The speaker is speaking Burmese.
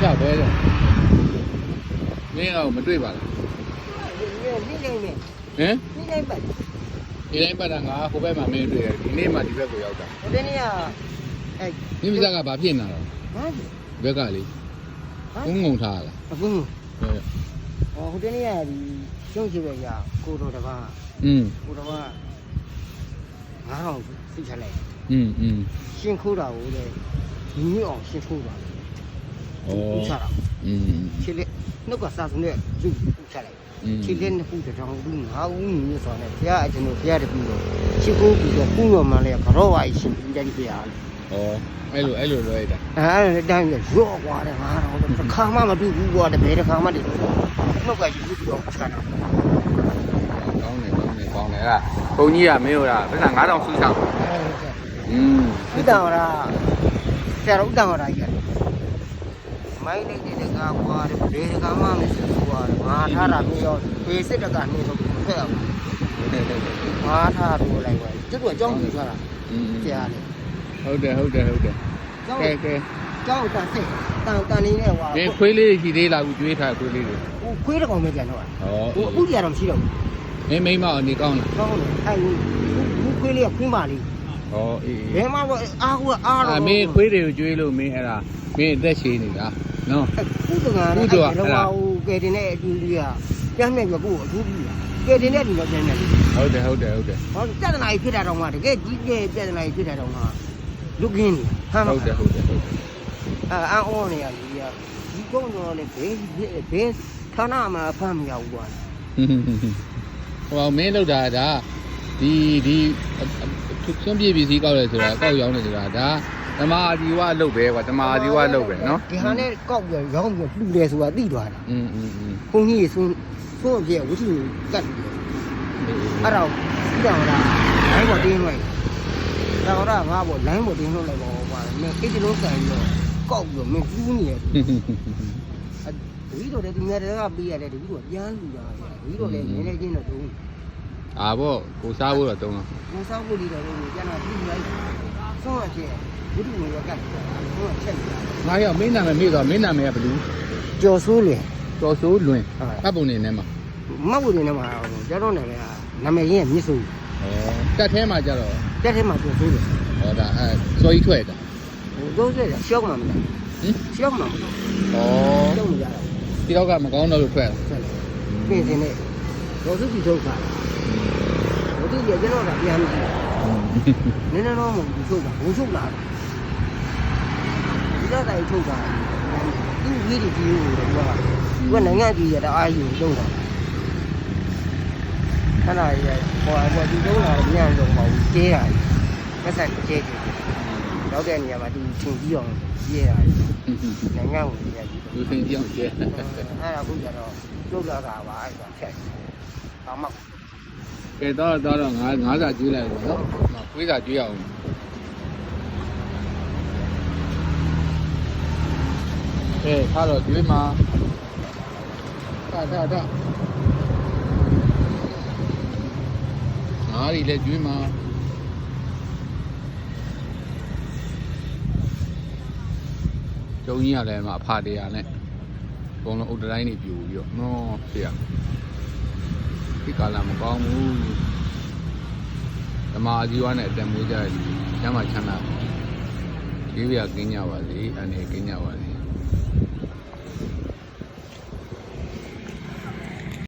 ကြောက်ပဲတော့မင်းတော့မတွေ့ပါလားမိနေနေဟမ်မိနေပါဒီတိုင်းပတ်တာငါဟိုဘက်မှာမင်းတွေ့တယ်ဒီနေ့မှဒီဘက်ကိုရောက်တာဟိုတနေ့ကအဲမင်းမစကဘာဖြစ်နေတာလဲဟာဘက်ကလေကုန်းငုံထားလားအခုဟဲ့ဟိုတနေ့ကဒီကျုံးချပဲရကိုတော်တပါးอืมကိုတော်က ငါးအောင်သိချလိုက် อืมอืม ရှင်းခိုးတာကိုလေညီညွတ်အောင်ရှင်းခိုးတာ ဩ ဥချတာ อืม ခြေလက်နှုတ်ကစားစုံနဲ့သူ့ဥချလိုက် อืม ခြေလက်နှစ်ခုတောင်သူငါးဦးညီညွတ်ဆောင်နဲ့ဘုရားအကျွန်တော်ဘုရားတပည့်တော်ရှင်းခိုးပြီးတော့ကုရောမှန်လေကတော့ပါရှင်ပြီးတယ်ဘုရားလေ ဩအဲ့လိုအဲ့လိုလွှဲတာ အဲ့ဒါတိုင်းရော့သွားတယ်ငါတော့တစ်ခါမှမတွေ့ဘူးကွာတပည့်တစ်ခါမှတည်းနှုတ်ကယူပြီးတော့ချတာ ကောင်းတယ်ကောင်းတယ်ကောင်းတယ်အဲ့ဒါဘုံကြီးကမင်းတို့ကဘယ်နဲ့9000ဆူချောက်อืมဥတံဟောရာဆရာဥတံဟောရာကြီးမိုင်းလေးတွေကကွာတယ်ဒေကမမရှိကွာငါထားတာမျိုးရောဒေစစ်တကနေတော့ဖက်အောင်ငါထားလို့လိုက်ပါကျွတ်တော့အကြောင်းပြောတာဆရာလေဟုတ်တယ်ဟုတ်တယ်ဟုတ်တယ်ကဲကဲကြောက်တာစိတ်တန်တန်နေနဲ့ဟွာဒီခွေးလေးရှိသေးလားဘူးကျွေးထားခွေးလေးတွေဟိုခွေးတကောင်ပဲကြံတော့ဟောဟိုအခုကြီးကတော့မရှိတော့ဘူး မင်းမိမအနေကောင်းလားကောင်းတယ်အဲ့ဘူးခွေးလေးကခွေးမလေးဩအေးဘယ်မှတော့အားကိုအားအာတော့မင်းခွေးတွေကိုကျွေးလို့မင်းအဲ့ဒါမင်းအသက်ရှည်နေတာနော်ကုသကံနဲ့လောကဟိုကဲတင်တဲ့အတူကြီးကပြန်မြက်ရကိုအထူးပြီးကဲတင်တဲ့ဒီတော့ပြန်မြက်ဟုတ်တယ်ဟုတ်တယ်ဟုတ်တယ်ဟောပြဿနာကြီးဖြစ်တာတော့မှတကယ်ကြီးကျယ်ပြဿနာကြီးဖြစ်တာတော့မှလူကင်းနေဟမ်ဟုတ်တယ်ဟုတ်တယ်ဟုတ်တယ်အာအန်အောနေရလူကြီးကဒီကုန်းတော့လေဘေးဘေးဌာနမှာဖမ်းမရဘူးကွာ ဟိုမင်းလောက်တာဒါဒီဒီသွန်းပြည့်ပစ္စည်းကောက်လဲဆိုတာကောက်ရောင်းနေဆိုတာဒါဓမ္မအာဒီဝအလုပ်ပဲကွာဓမ္မအာဒီဝအလုပ်ပဲနော် ဒီဟာနဲ့ကောက်ပြီးရောင်းပြီးလှူတယ်ဆိုတာသိသွားတာ อืมอืมอืม ဘုန်းကြီးဆုံးဆုံးပြဝိသုကတ်အဲ့တော့ဒီတော့လားလိုင်းပေါ်တင်းလိုက်တော့တော့ငါပေါ်လိုင်းပေါ်တင်းလို့လိုက်ပါကွာမင်းအဲ့ဒီလုံးကန်ပြီးတော့ကောက်ပြီးတော့မင်းကျူးနေတယ် တပီတော့လည်းဒီများတွေကပေးရတယ်တပီတော့ပြန်လူတာတပီတော့လည်းနည်းနည်းချင်းတော့တုံးအာဘောကိုစားဖို့တော့တုံးတော့ကိုစားဖို့လေးတော့လည်းကျန်တာပြီးလိုက်ဆုံးအဖြစ်ဘုဒ္ဓဝင်ရောကတ်တယ်ဆုံးအချက်ကြီးငါရောက်မင်းနာမည်မေ့တော့မင်းနာမည်ကဘလူးကြော်ဆိုးလေတော်စိုးလွင်ဟုတ်အပုံနေနဲ့မှာမဟုတ်ဘူးနေမှာကျော်တော့နေကနာမည်ရင်းမြစ်စိုးဩတက်ထဲမှာကြတော့တက်ထဲမှာကြော်ဆိုးတယ်ဟောဒါအဲစောကြီးထွက်တာဟိုတော့ဆက်ရှောက်မှမလားဟင်ရှောက်မှမလားဩရှောက်မရတော့ ဒီတော့ကမကောင်းတော့လို့ထွက်ဆက်လေပြင်စင်နဲ့ဒေါ်စုကြည့်ထုတ်တာဘုဒ္ဓကြီးကျွန်တော်ကပြန်ပြီးနည်းနည်းတော့မဟုတ်ဘူးထုတ်တာဘုံထုတ်လာဒီတော့တိုင်ထုတ်တာသူ့ကြီးကြီးကြီးကိုတော့သူကနိုင်ငံကြီးရတဲ့အာယူလုံးတာခဏရဟိုအပေါ်ဒီလုံးလာညံ့တော့မဟုတ်ကျဲတာပတ်စံကျဲကျဲတော့တဲ့နေရာမှာသူထင်ပြီးအောင်ကျဲတာ နိုင်ငံကိုရကြီးလူသိကြအောင်ကျဲအဲ့ဒါခုကျတော့ကျုပ်လာတာပါအဲ့ဒါဖြတ်ဘာမှကဲတော့တော့တော့ငါငါးစာကျွေးလိုက်တော့နော်ခွေးစာကျွေးအောင်ကဲထားတော့ကျွေးမှာတာတာတာငါးရီလည်းကျွေးမှာ ကျုံကြီးကလည်းမအဖာတရားနဲ့ဘုံလုံးအုတ်တိုင်းနေပြူပြီးတော့နော်ဖေရဒီကာလာမကောင်းဘူးဓမ္မအကြီးဝါနဲ့အတန်မွေးကြတယ်ကျမ်းမှာချမ်းသာပါဒီပြကင်းကြပါစေအနေကင်းကြပါစေ